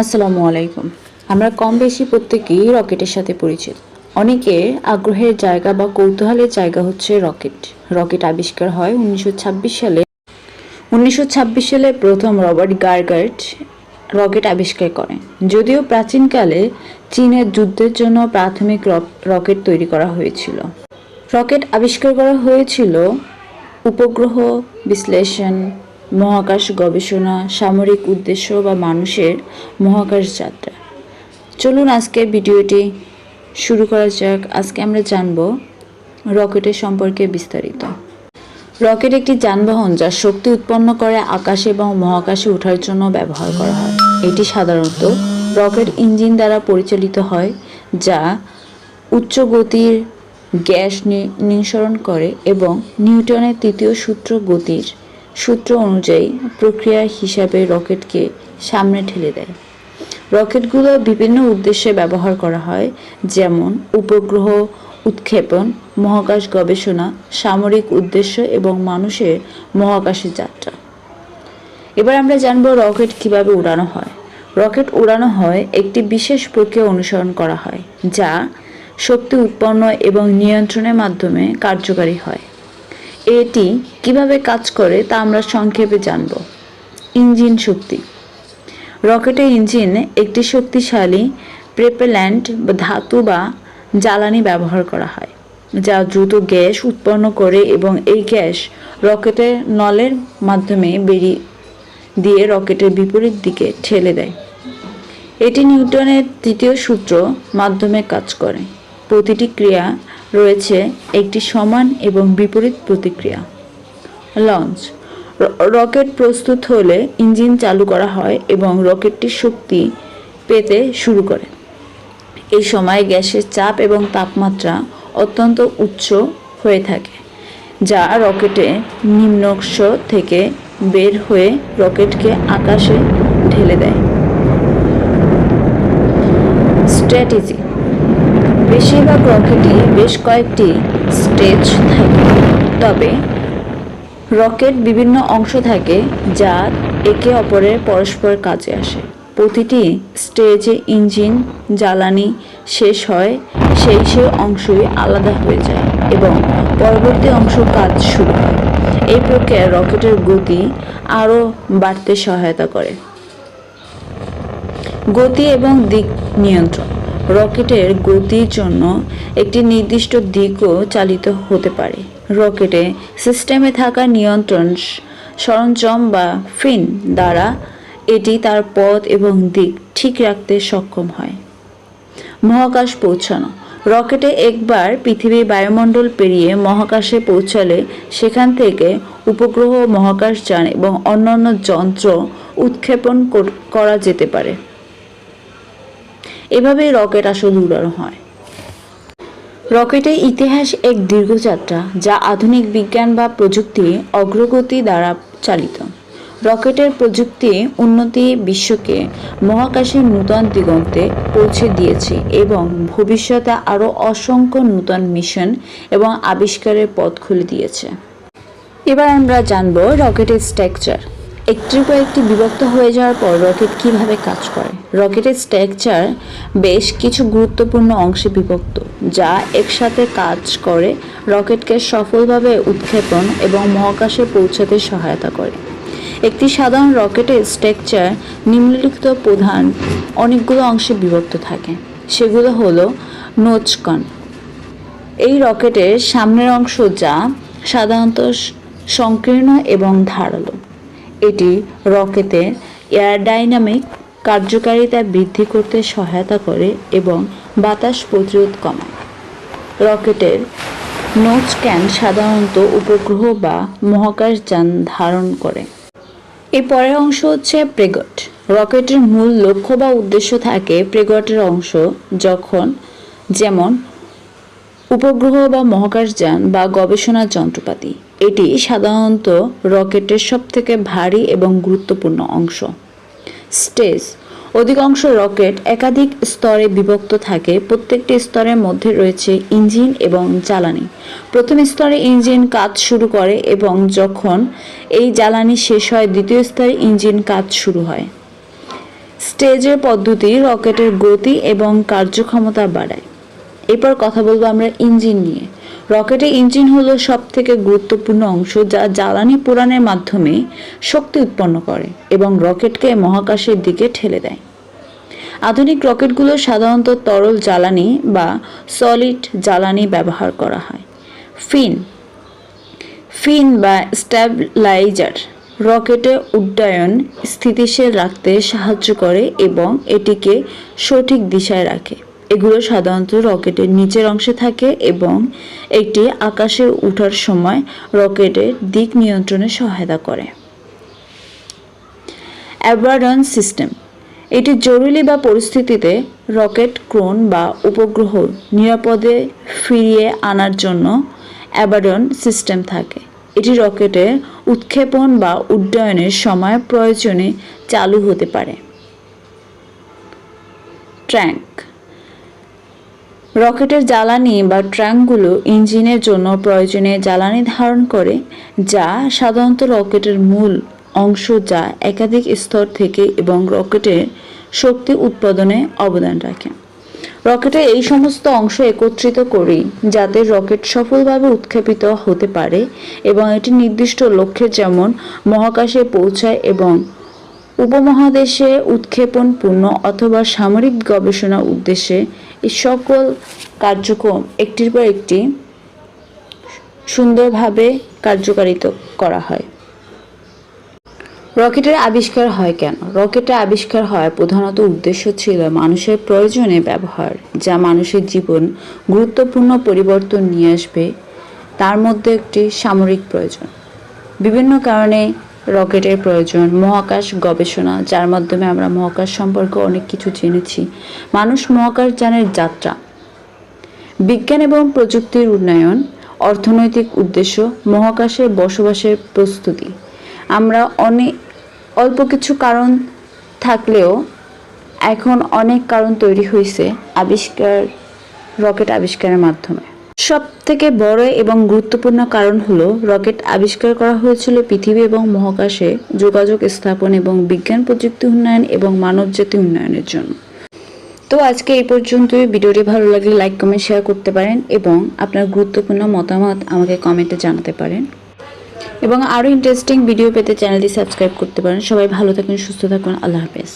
আসসালামু আলাইকুম। আমরা কম বেশি প্রত্যেকেই রকেটের সাথে পরিচিত। অনেকে আগ্রহের জায়গা বা কৌতূহলের জায়গা হচ্ছে রকেট। রকেট আবিষ্কার হয় উনিশশো ছাব্বিশ সালে। উনিশশো ছাব্বিশ সালে প্রথম রবার্ট গার্গার্ট রকেট আবিষ্কার করেন। যদিও প্রাচীনকালে চীনের যুদ্ধের জন্য প্রাথমিক রকেট তৈরি করা হয়েছিল। রকেট আবিষ্কার করা হয়েছিল উপগ্রহ বিশ্লেষণ মহাকাশ গবেষণা, সামরিক উদ্দেশ্য বা মানুষের মহাকাশ যাত্রা। চলুন আজকে ভিডিওটি শুরু করা যাক। আজকে আমরা জানব রকেটের সম্পর্কে বিস্তারিত। রকেট একটি যানবাহন যা শক্তি উৎপন্ন করে আকাশে এবং মহাকাশে ওঠার জন্য ব্যবহার করা হয়। এটি সাধারণত রকেট ইঞ্জিন দ্বারা পরিচালিত হয়, যা উচ্চ গতির গ্যাস নিঃসরণ করে এবং নিউটনের তৃতীয় সূত্র গতির সূত্র অনুযায়ী, প্রক্রিয়া হিসাবে রকেটকে সামনে ঠেলে দেয়। রকেটগুলো বিভিন্ন উদ্দেশ্যে ব্যবহার করা হয়, যেমন উপগ্রহ, উৎক্ষেপণ, মহাকাশ গবেষণা, সামরিক উদ্দেশ্য এবং মানুষের মহাকাশে যাত্রা। এবার আমরা জানব রকেট কীভাবে উড়ানো হয়। রকেট উড়ানো হয় একটি বিশেষ প্রক্রিয়া অনুসরণ করা হয়, যা শক্তি উৎপন্ন এবং নিয়ন্ত্রণের মাধ্যমে কার্যকারী হয়। এটি কীভাবে কাজ করে তা আমরা সংক্ষেপে জানব। ইঞ্জিন শক্তি। রকেটের ইঞ্জিন একটি শক্তিশালী প্রেপেল্যান্ট বা ধাতু বা জ্বালানি ব্যবহার করা হয়, যা দ্রুত গ্যাস উৎপন্ন করে এবং এই গ্যাস রকেটের নলের মাধ্যমে বেরিয়ে দিয়ে রকেটের বিপরীত দিকে ঠেলে দেয়। এটি নিউটনের তৃতীয় সূত্র মাধ্যমে কাজ করে। প্রতিটি ক্রিয়া রয়েছে একটি সমান এবং বিপরীত প্রতিক্রিয়া। লঞ্চ। রকেট প্রস্তুত হলে ইঞ্জিন চালু করা হয় এবং রকেটটি শক্তি পেতে শুরু করে। এই সময় গ্যাসের চাপ এবং তাপমাত্রা অত্যন্ত উচ্চ হয়ে থাকে, যা রকেটে নিম্নক্ষ থেকে বের হয়ে রকেটকে আকাশে ঢেলে দেয়। স্ট্র্যাটেজি। বেশিরভাগ রকেটই বেশ কয়েকটি স্টেজ থাকে। তবে রকেট বিভিন্ন অংশ থাকে যা একে অপরের পরস্পর কাজে আসে। প্রতিটি স্টেজে ইঞ্জিন, জ্বালানি শেষ হয়, সেই সেই অংশই আলাদা হয়ে যায় এবং পরবর্তী অংশ কাজ শুরু হয়। এই প্রক্রিয়ায় রকেটের গতি আরও বাড়তে সহায়তা করে। গতি এবং দিক নিয়ন্ত্রণ। রকেটের গতির জন্য একটি নির্দিষ্ট দিকও চালিত হতে পারে। রকেটে সিস্টেমে থাকা নিয়ন্ত্রণ সরঞ্জাম বা ফিন দ্বারা এটি তার পথ এবং দিক ঠিক রাখতে সক্ষম হয়। মহাকাশ পৌঁছানো। রকেটে একবার পৃথিবীর বায়ুমণ্ডল পেরিয়ে মহাকাশে পৌঁছালে সেখান থেকে উপগ্রহ, মহাকাশযান এবং অন্যান্য যন্ত্র উৎক্ষেপণ করা যেতে পারে। এভাবেই রকেট আসলে উড়ানো হয়। রকেটের ইতিহাস এক দীর্ঘযাত্রা যা আধুনিক বিজ্ঞান বা প্রযুক্তি অগ্রগতি দ্বারা চালিত। রকেটের প্রযুক্তি উন্নতি বিশ্বকে মহাকাশের নূতন দিগন্তে পৌঁছে দিয়েছে এবং ভবিষ্যতে আরও অসংখ্য নূতন মিশন এবং আবিষ্কারের পথ খুলে দিয়েছে। এবার আমরা জানব রকেটের স্ট্রাকচার। একটির পর একটি বিভক্ত হয়ে যাওয়ার পর রকেট কীভাবে কাজ করে? রকেটের স্ট্রাকচার বেশ কিছু গুরুত্বপূর্ণ অংশে বিভক্ত, যা একসাথে কাজ করে, রকেটকে সফলভাবে উৎক্ষেপণ এবং মহাকাশে পৌঁছাতে সহায়তা করে। একটি সাধারণ রকেটের স্ট্রাকচার নিম্নলিখিত প্রধান অনেকগুলো অংশে বিভক্ত থাকে। সেগুলো হলো নোচকন এই রকেটের সামনের অংশ যা সাধারণত সংকীর্ণ এবং ধারালো। এটি রকেটের এয়ারডাইনামিক কার্যকারিতা বৃদ্ধি করতে সহায়তা করে এবং বাতাস প্রতিরোধ কমায়। রকেটের নোচ ক্যান সাধারণত উপগ্রহ বা মহাকাশযান ধারণ করে। এই পরের অংশ হচ্ছে প্রেগট। রকেটের মূল লক্ষ্য বা উদ্দেশ্য থাকে প্রেগটের অংশ যখন যেমন উপগ্রহ বা মহাকাশযান বা গবেষণা যন্ত্রপাতি, এটি সাধারণত রকেটের সবথেকে ভারী এবং গুরুত্বপূর্ণ অংশ। স্টেজ, অধিকাংশ রকেট একাধিক স্তরে বিভক্ত থাকে। প্রত্যেকটি স্তরের মধ্যে রয়েছে ইঞ্জিন এবং জ্বালানি। প্রথম স্তরে ইঞ্জিন কাজ শুরু করে এবং যখন এই জ্বালানি শেষ হয়, দ্বিতীয় স্তরে ইঞ্জিন কাজ শুরু হয়। স্টেজের পদ্ধতি রকেটের গতি এবং কার্যক্ষমতা বাড়ায়। এরপর কথা বলব আমরা ইঞ্জিন নিয়ে। রকেটের ইঞ্জিন হলো সব থেকে গুরুত্বপূর্ণ অংশ যা জ্বালানি পোড়ানোর মাধ্যমে শক্তি উৎপন্ন করে এবং রকেটকে মহাকাশের দিকে ঠেলে দেয়। আধুনিক রকেটগুলো সাধারণত তরল জ্বালানি বা সলিড জ্বালানি ব্যবহার করা হয়। ফিন ফিন বা স্ট্যাবলাইজার রকেটে উড্ডয়ন স্থিতিশীল রাখতে সাহায্য করে এবং এটিকে সঠিক দিশায় রাখে। এগুলো সাধারণত রকেটের নিচের অংশে থাকে এবং একটি আকাশে ওঠার সময় রকেটের দিক নিয়ন্ত্রণে সহায়তা করে। অ্যাবারডন সিস্টেম। এটি জরুরি বা পরিস্থিতিতে রকেট, ক্রোন বা উপগ্রহ নিরাপদে ফিরিয়ে আনার জন্য অ্যাবারডন সিস্টেম থাকে। এটি রকেটের উৎক্ষেপণ বা উড্ডয়নের সময় প্রয়োজনে চালু হতে পারে। ট্র্যাঙ্ক রকেটের জ্বালানি বা ট্র্যাঙ্কগুলো ইঞ্জিনের জন্য প্রয়োজনীয় জ্বালানি ধারণ করে, যা সাধারণত রকেটের মূল অংশ যা একাধিক স্তর থেকে এবং রকেটের শক্তি উৎপাদনে অবদান রাখে। রকেটের এই সমস্ত অংশ একত্রিত করি যাতে রকেট সফলভাবে উৎক্ষেপিত হতে পারে এবং এটি নির্দিষ্ট লক্ষ্যে যেমন মহাকাশে পৌঁছায় এবং উপমহাদেশে উৎক্ষেপণ পূর্ণ অথবা সামরিক গবেষণা উদ্দেশ্যে এই সকল কার্যক্রম একটির পর একটি সুন্দরভাবে কার্যকারিত করা হয়। রকেটের আবিষ্কার হয় কেন? রকেটের আবিষ্কার হয় প্রধানত উদ্দেশ্য ছিল মানুষের প্রয়োজনে ব্যবহার, যা মানুষের জীবন গুরুত্বপূর্ণ পরিবর্তন নিয়ে আসবে, তার মধ্যে একটি সামরিক প্রয়োজন। বিভিন্ন কারণে রকেটের প্রয়োজন। মহাকাশ গবেষণা, যার মাধ্যমে আমরা মহাকাশ সম্পর্কে অনেক কিছু জেনেছি। মানুষ মহাকাশ যানের যাত্রা। বিজ্ঞান এবং প্রযুক্তির উন্নয়ন, অর্থনৈতিক উদ্দেশ্য মহাকাশে বসবাসের প্রস্তুতি। আমরা অনেক অল্প কিছু কারণ থাকলেও এখন অনেক কারণ তৈরি হয়েছে আবিষ্কার, রকেট আবিষ্কারের মাধ্যমে। সব থেকে বড় এবং গুরুত্বপূর্ণ কারণ হলো রকেট আবিষ্কার করা হয়েছিল পৃথিবী এবং মহাকাশে যোগাযোগ স্থাপন এবং বিজ্ঞান প্রযুক্তি উন্নয়ন এবং মানবজাতি উন্নয়নের জন্য। তো আজকে এই পর্যন্তই। ভিডিওটি ভালো লাগলে লাইক, কমেন্ট, শেয়ার করতে পারেন এবং আপনার গুরুত্বপূর্ণ মতামত আমাকে কমেন্টে জানাতে পারেন। এবং আরও ইন্টারেস্টিং ভিডিও পেতে চ্যানেলটি সাবস্ক্রাইব করতে পারেন। সবাই ভালো থাকুন, সুস্থ থাকুন। আল্লাহ হাফেজ।